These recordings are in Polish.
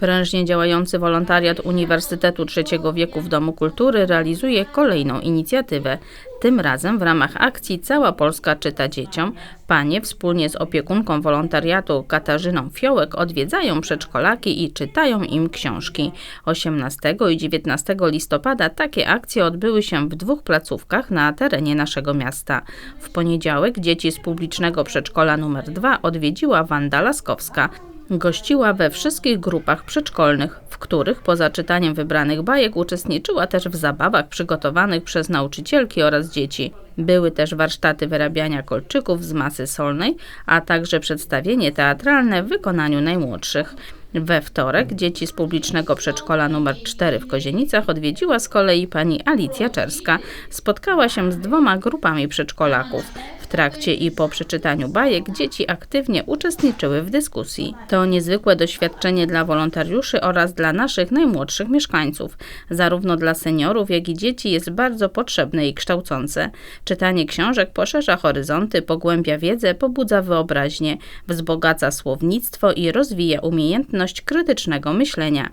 Prężnie działający wolontariat Uniwersytetu Trzeciego Wieku w Domu Kultury realizuje kolejną inicjatywę. Tym razem w ramach akcji Cała Polska czyta dzieciom. Panie wspólnie z opiekunką wolontariatu Katarzyną Fiołek odwiedzają przedszkolaki i czytają im książki. 18 i 19 listopada takie akcje odbyły się w dwóch placówkach na terenie naszego miasta. W poniedziałek dzieci z publicznego przedszkola numer 2 odwiedziła Wanda Laskowska. Gościła we wszystkich grupach przedszkolnych, w których poza czytaniem wybranych bajek uczestniczyła też w zabawach przygotowanych przez nauczycielki oraz dzieci. Były też warsztaty wyrabiania kolczyków z masy solnej, a także przedstawienie teatralne w wykonaniu najmłodszych. We wtorek dzieci z publicznego przedszkola nr 4 w Kozienicach odwiedziła z kolei pani Alicja Czerska. Spotkała się z dwoma grupami przedszkolaków. Trakcie i po przeczytaniu bajek dzieci aktywnie uczestniczyły w dyskusji. To niezwykłe doświadczenie dla wolontariuszy oraz dla naszych najmłodszych mieszkańców. Zarówno dla seniorów, jak i dzieci jest bardzo potrzebne i kształcące. Czytanie książek poszerza horyzonty, pogłębia wiedzę, pobudza wyobraźnię, wzbogaca słownictwo i rozwija umiejętność krytycznego myślenia.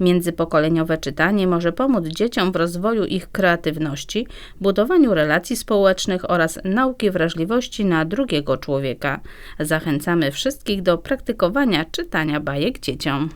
Międzypokoleniowe czytanie może pomóc dzieciom w rozwoju ich kreatywności, budowaniu relacji społecznych oraz nauki wrażliwości na drugiego człowieka. Zachęcamy wszystkich do praktykowania czytania bajek dzieciom.